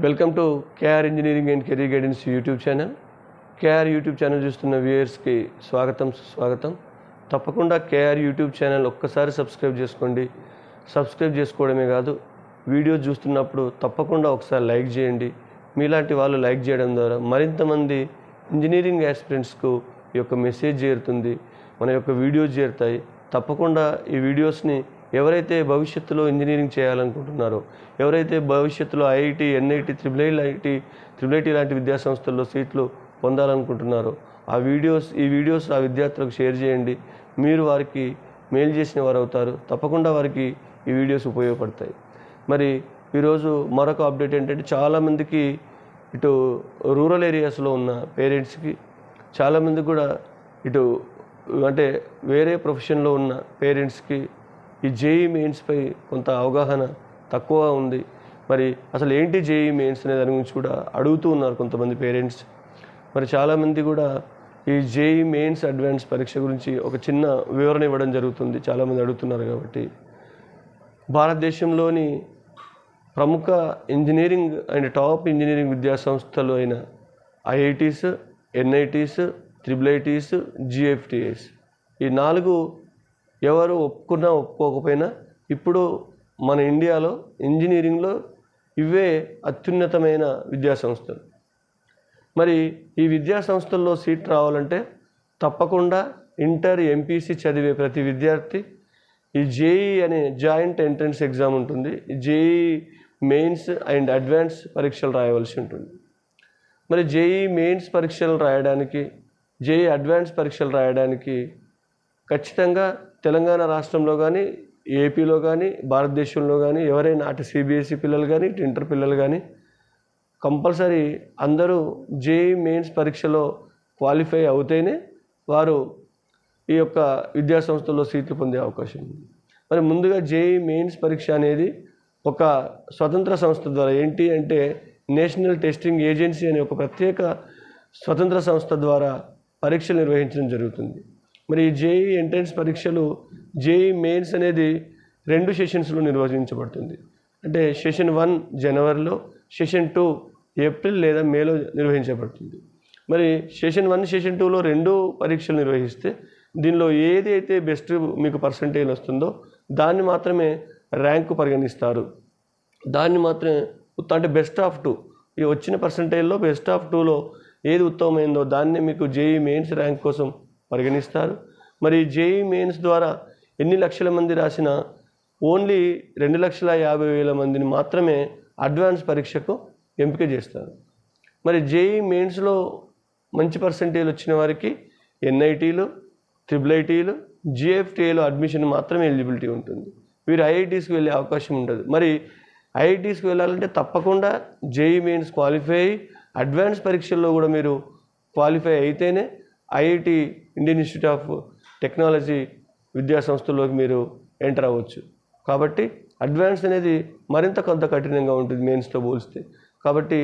Welcome to KR engineering and career guidance YouTube channel. KR YouTube channel చూస్తున్న వ్యూయర్స్కి స్వాగతం స్వాగతం. తప్పకుండా కేఆర్ యూట్యూబ్ ఛానల్ ఒక్కసారి సబ్స్క్రైబ్ చేసుకోండి. సబ్స్క్రైబ్ చేసుకోవడమే కాదు వీడియో చూస్తున్నప్పుడు తప్పకుండా ఒకసారి లైక్ చేయండి. మీలాంటి వాళ్ళు లైక్ చేయడం ద్వారా మరింతమంది ఇంజనీరింగ్ యాస్పిరెంట్స్కు ఈ యొక్క మెసేజ్ చేరుతుంది మన యొక్క వీడియోస్ చేరుతాయి. తప్పకుండా ఈ వీడియోస్ని ఎవరైతే భవిష్యత్తులో ఇంజనీరింగ్ చేయాలనుకుంటున్నారో ఎవరైతే భవిష్యత్తులో IIT NIT triple IT triple IT లాంటి విద్యాసంస్థల్లో సీట్లు పొందాలనుకుంటున్నారో ఆ వీడియోస్ ఈ వీడియోస్ ఆ విద్యార్థులకు షేర్ చేయండి. మీరు వారికి మేలు చేసిన వారు అవుతారు తప్పకుండా వారికి ఈ వీడియోస్ ఉపయోగపడతాయి. మరి ఈరోజు మరొక అప్డేట్ ఏంటంటే చాలామందికి ఇటు రూరల్ ఏరియాస్లో ఉన్న పేరెంట్స్కి చాలామంది కూడా ఇటు అంటే వేరే ప్రొఫెషన్లో ఉన్న పేరెంట్స్కి ఈ జేఈ మెయిన్స్పై కొంత అవగాహన తక్కువ ఉంది. మరి అసలు ఏంటి జేఈ మెయిన్స్ అనే దాని గురించి కూడా అడుగుతూ ఉన్నారు కొంతమంది పేరెంట్స్. మరి చాలామంది కూడా ఈ జేఈ మెయిన్స్ అడ్వాన్స్ పరీక్ష గురించి ఒక చిన్న వివరణ ఇవ్వడం జరుగుతుంది. చాలామంది అడుగుతున్నారు కాబట్టి. భారతదేశంలోని ప్రముఖ ఇంజనీరింగ్ అండ్ టాప్ ఇంజనీరింగ్ విద్యా సంస్థలు అయిన IITs NITs triple ITs GFTS ఈ నాలుగు ఎవరు ఒప్పుకున్నా ఒప్పుకోకపోయినా ఇప్పుడు మన ఇండియాలో ఇంజనీరింగ్లో ఇవే అత్యున్నతమైన విద్యాసంస్థలు. మరి ఈ విద్యా సంస్థల్లో సీట్ రావాలంటే తప్పకుండా ఇంటర్ ఎంపీసీ చదివే ప్రతి విద్యార్థి ఈ జేఈ అనే జాయింట్ ఎంట్రన్స్ ఎగ్జామ్ ఉంటుంది. జేఈ మెయిన్స్ అండ్ అడ్వాన్స్ పరీక్షలు రాయవలసి ఉంటుంది. మరి జేఈ మెయిన్స్ పరీక్షలు రాయడానికి జేఈ అడ్వాన్స్ పరీక్షలు రాయడానికి ఖచ్చితంగా తెలంగాణ రాష్ట్రంలో కానీ ఏపీలో కానీ భారతదేశంలో కానీ ఎవరైనా అటు సిబిఎస్ఈ పిల్లలు కానీ ఇటు ఇంటర్ పిల్లలు కానీ కంపల్సరీ అందరూ జేఈ మెయిన్స్ పరీక్షలో క్వాలిఫై అవుతేనే వారు ఈ యొక్క విద్యాసంస్థల్లో సీట్లు పొందే అవకాశం ఉంది. మరి ముందుగా జేఈ మెయిన్స్ పరీక్ష అనేది ఒక స్వతంత్ర సంస్థ ద్వారా ఏంటి అంటే నేషనల్ టెస్టింగ్ ఏజెన్సీ అనే ఒక ప్రత్యేక స్వతంత్ర సంస్థ ద్వారా పరీక్షలు నిర్వహించడం జరుగుతుంది. మరి జేఈ ఎంట్రన్స్ పరీక్షలు జేఈ మెయిన్స్ అనేది రెండు సెషన్స్లో నిర్వహించబడుతుంది. అంటే సెషన్ వన్ జనవరిలో సెషన్ టూ ఏప్రిల్ లేదా మేలో నిర్వహించబడుతుంది. మరి సెషన్ వన్ సెషన్ టూలో రెండు పరీక్షలు నిర్వహిస్తే దీనిలో ఏది అయితే బెస్ట్ మీకు పర్సంటేజ్ వస్తుందో దాన్ని మాత్రమే ర్యాంకు పరిగణిస్తారు. దాన్ని మాత్రమే ఉత్త- అంటే బెస్ట్ ఆఫ్ టూ ఈ వచ్చిన పర్సంటేజ్లో బెస్ట్ ఆఫ్ టూలో ఏది ఉత్తమమైందో దాన్ని మీకు జేఈ మెయిన్స్ ర్యాంక్ కోసం పరిగణిస్తారు. మరి జేఈ మెయిన్స్ ద్వారా ఎన్ని లక్షల మంది రాసినా ఓన్లీ రెండు లక్షల యాభై వేల మందిని మాత్రమే అడ్వాన్స్ పరీక్షకు ఎంపిక చేస్తారు. మరి జేఈ మెయిన్స్లో మంచి పర్సంటేజ్ వచ్చిన వారికి ఎన్ఐటీలు ట్రిపుల్ ఐటీలు జిఎఫ్టీఏలో అడ్మిషన్ మాత్రమే ఎలిజిబిలిటీ ఉంటుంది. వీరు ఐఐటీస్కి వెళ్ళే అవకాశం ఉండదు. మరి ఐఐటీస్కి వెళ్ళాలంటే తప్పకుండా జేఈ మెయిన్స్ క్వాలిఫై అయ్యి అడ్వాన్స్ పరీక్షల్లో కూడా మీరు క్వాలిఫై అయితేనే IIT Indian Institute of Technology విద్యా సంస్థల్లోకి మీరు ఎంటర్ అవ్వచ్చు. కాబట్టి అడ్వాన్స్ అనేది మరింత కొంత కఠినంగా ఉంటుంది మెయిన్స్తో పోలిస్తే. కాబట్టి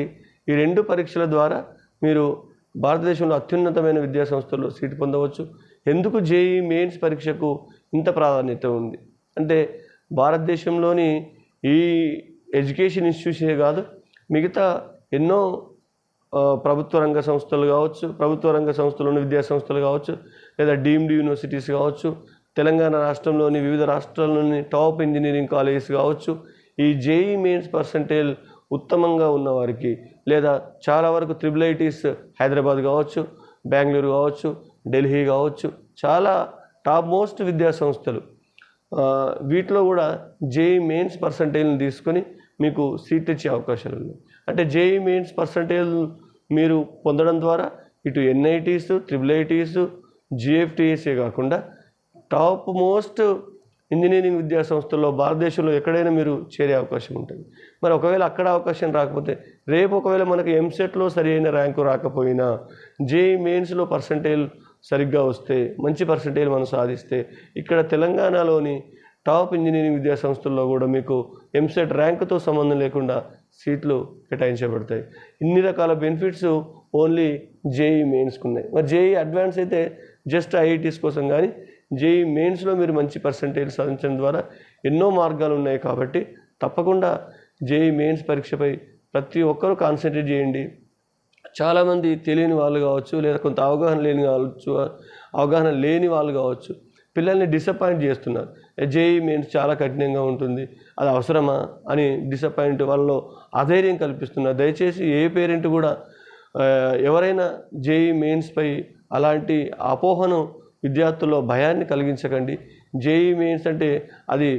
ఈ రెండు పరీక్షల ద్వారా మీరు భారతదేశంలో అత్యున్నతమైన విద్యా సంస్థల్లో సీటు పొందవచ్చు. ఎందుకు జేఈ మెయిన్స్ పరీక్షకు ఇంత ప్రాధాన్యత ఉంది? అంటే భారతదేశంలోని ఈ ఎడ్యుకేషన్ ఇన్స్టిట్యూషనే కాదు మిగతా ఎన్నో ప్రభుత్వ రంగ సంస్థలు కావచ్చు ప్రభుత్వ రంగ సంస్థలోని విద్యా సంస్థలు కావచ్చు లేదా డీమ్డ్ యూనివర్సిటీస్ కావచ్చు తెలంగాణ రాష్ట్రంలోని వివిధ రాష్ట్రాల్లోని టాప్ ఇంజనీరింగ్ కాలేజెస్ కావచ్చు ఈ జేఈ మెయిన్స్ పర్సంటేజ్ ఉత్తమంగా ఉన్నవారికి లేదా చాలా వరకు త్రిబుల్ ఐటీస్ హైదరాబాద్ కావచ్చు బెంగళూరు కావచ్చు ఢిల్లీ కావచ్చు చాలా టాప్ మోస్ట్ విద్యా సంస్థలు. వీటిలో కూడా జేఈ మెయిన్స్ పర్సంటేజ్ని తీసుకొని మీకు సీట్ ఇచ్చే అవకాశాలు ఉన్నాయి. అంటే జేఈ మెయిన్స్ పర్సంటేజ్ మీరు పొందడం ద్వారా ఇటు ఎన్ఐటీస్ ట్రిపుల్ ఐటీస్ జిఎఫ్టీఎస్ఏ కాకుండా టాప్ మోస్ట్ ఇంజనీరింగ్ విద్యా సంస్థల్లో భారతదేశంలో ఎక్కడైనా మీరు చేరే అవకాశం ఉంటుంది. మరి ఒకవేళ అక్కడ అవకాశం రాకపోతే రేపు ఒకవేళ మనకి ఎంసెట్లో సరి అయిన ర్యాంకు రాకపోయినా జేఈ మెయిన్స్లో పర్సంటేజ్ సరిగ్గా వస్తే మంచి పర్సంటేజ్ మనం సాధిస్తే ఇక్కడ తెలంగాణలోని టాప్ ఇంజనీరింగ్ విద్యా సంస్థల్లో కూడా మీకు ఎంసెట్ ర్యాంకుతో సంబంధం లేకుండా సీట్లు కేటాయించబడతాయి. ఇన్ని రకాల బెనిఫిట్స్ ఓన్లీ జేఈ మెయిన్స్కి ఉన్నాయి. మరి జేఈ అడ్వాన్స్ అయితే జస్ట్ ఐఐటీస్ కోసం కానీ జేఈ మెయిన్స్లో మీరు మంచి పర్సంటేజ్ సాధించడం ద్వారా ఎన్నో మార్గాలు ఉన్నాయి కాబట్టి తప్పకుండా జేఈ మెయిన్స్ పరీక్షపై ప్రతి ఒక్కరూ కాన్సన్ట్రేట్ చేయండి. చాలామంది తెలియని వాళ్ళు కావచ్చు లేదా కొంత అవగాహన లేని కావచ్చు అవగాహన లేని వాళ్ళు కావచ్చు పిల్లల్ని డిసప్పాయింట్ చేస్తున్నారు జేఈ మెయిన్స్ చాలా కఠినంగా ఉంటుంది. అది అవసరమా అని డిసప్పాయింట్ వాళ్ళలో అధైర్యం కల్పిస్తున్నారు దయచేసి ఏ పేరెంట్ కూడా ఎవరైనా జేఈ మెయిన్స్పై అలాంటి అపోహను విద్యార్థుల్లో భయాన్ని కలిగించకండి. జేఈ మెయిన్స్ అంటే అది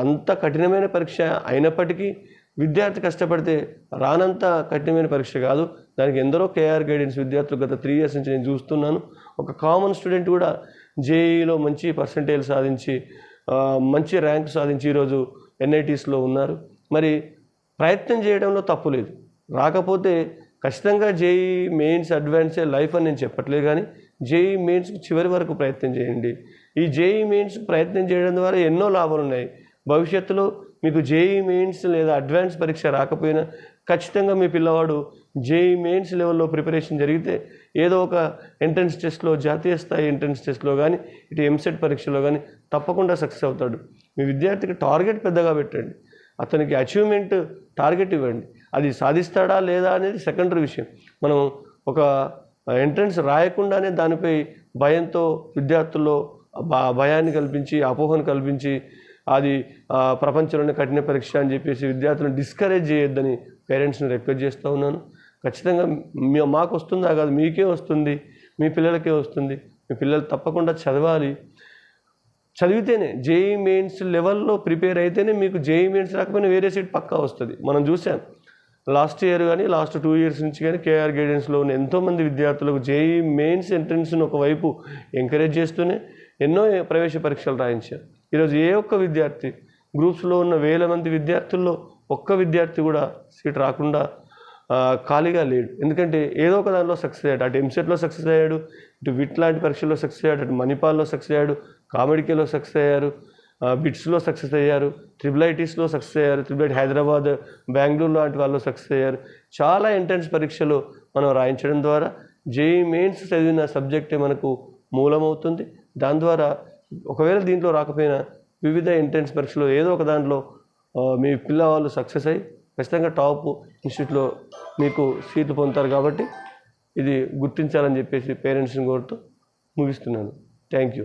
అంత కఠినమైన పరీక్ష అయినప్పటికీ విద్యార్థి కష్టపడితే రానంత కఠినమైన పరీక్ష కాదు. దానికి ఎందరో కేఆర్ గైడెన్స్ విద్యార్థులు గత త్రీ ఇయర్స్ నుంచి నేను చూస్తున్నాను. ఒక కామన్ స్టూడెంట్ కూడా జేఈలో మంచి పర్సంటేజ్ సాధించి మంచి ర్యాంక్ సాధించి ఈరోజు ఎన్ఐటీస్లో ఉన్నారు. మరి ప్రయత్నం చేయడంలో తప్పు లేదు. రాకపోతే ఖచ్చితంగా జేఈ మెయిన్స్ అడ్వాన్సే లైఫ్ అని నేను చెప్పట్లేదు కానీ జేఈ మెయిన్స్ చివరి వరకు ప్రయత్నం చేయండి. ఈ జేఈ మెయిన్స్ ప్రయత్నం చేయడం ద్వారా ఎన్నో లాభాలు ఉన్నాయి భవిష్యత్తులో మీకు జేఈ మెయిన్స్ లేదా అడ్వాన్స్ పరీక్ష రాకపోయినా ఖచ్చితంగా మీ పిల్లవాడు జేఈ మెయిన్స్ లెవెల్లో ప్రిపరేషన్ జరిగితే ఏదో ఒక ఎంట్రన్స్ టెస్ట్లో జాతీయ స్థాయి ఎంట్రన్స్ టెస్ట్లో కానీ ఇటు ఎంసెట్ పరీక్షలో కానీ తప్పకుండా సక్సెస్ అవుతాడు. మీ విద్యార్థికి టార్గెట్ పెద్దగా పెట్టండి. అతనికి అచీవ్మెంట్ టార్గెట్ ఇవ్వండి. అది సాధిస్తాడా లేదా అనేది సెకండరీ విషయం. మనం ఒక ఎంట్రన్స్ రాయకుండానే దానిపై భయంతో విద్యార్థుల్లో భయాన్ని కల్పించి అపోహను కల్పించి అది ప్రపంచంలోనే కఠిన పరీక్ష అని చెప్పేసి విద్యార్థులను డిస్కరేజ్ చేయొద్దని పేరెంట్స్ని రిక్వెస్ట్ చేస్తూ ఉన్నాను. ఖచ్చితంగా మాకు వస్తుందా కాదు మీకే వస్తుంది మీ పిల్లలకే వస్తుంది. మీ పిల్లలు తప్పకుండా చదవాలి. చదివితేనే జేఈ మెయిన్స్ లెవెల్లో ప్రిపేర్ అయితేనే మీకు జేఈ మెయిన్స్ రాకపోయినా వేరే సీట్ పక్కా వస్తుంది. మనం చూసాం. లాస్ట్ ఇయర్ కానీ లాస్ట్ టూ ఇయర్స్ నుంచి కానీ కేఆర్ గైడెన్స్లో ఉన్న ఎంతోమంది విద్యార్థులకు జేఈ మెయిన్స్ ఎంట్రన్స్ను ఒకవైపు ఎంకరేజ్ చేస్తూనే ఎన్నో ప్రవేశ పరీక్షలు రాయించారు. ఈరోజు ఏ ఒక్క విద్యార్థి గ్రూప్స్లో ఉన్న వేల మంది విద్యార్థుల్లో ఒక్క విద్యార్థి కూడా సీట్ రాకుండా ఖాళీగా లేడు. ఎందుకంటే ఏదో ఒక దానిలో సక్సెస్ అయ్యాడు. అటు ఎంసెట్లో సక్సెస్ అయ్యాడు ఇటు విట్ లాంటి పరీక్షల్లో సక్సెస్ అయ్యాడు అటు మణిపాల్లో సక్సెస్ అయ్యాడు కామెడికేలో సక్సెస్ అయ్యారు బిట్స్లో సక్సెస్ అయ్యారు ట్రిపుల్ ఐటీస్లో సక్సెస్ అయ్యారు ట్రిపుల్ ఐటీ హైదరాబాద్ బెంగళూరు లాంటి వాళ్ళు సక్సెస్ అయ్యారు. చాలా ఎంట్రన్స్ పరీక్షలు మనం రాయించడం ద్వారా జేఈ మెయిన్స్ చదివిన సబ్జెక్టే మనకు మూలమవుతుంది. దాని ద్వారా ఒకవేళ దీంట్లో రాకపోయినా వివిధ ఎంట్రన్స్ పరీక్షలో ఏదో ఒక దాంట్లో మీ పిల్లవాళ్ళు సక్సెస్ అయ్యి ఖచ్చితంగా టాప్ ఇన్స్టిట్యూట్లో మీకు సీట్లు పొందుతారు కాబట్టి ఇది గుర్తించాలని చెప్పేసి పేరెంట్స్ని కోరుతూ ముగిస్తున్నాను. Thank you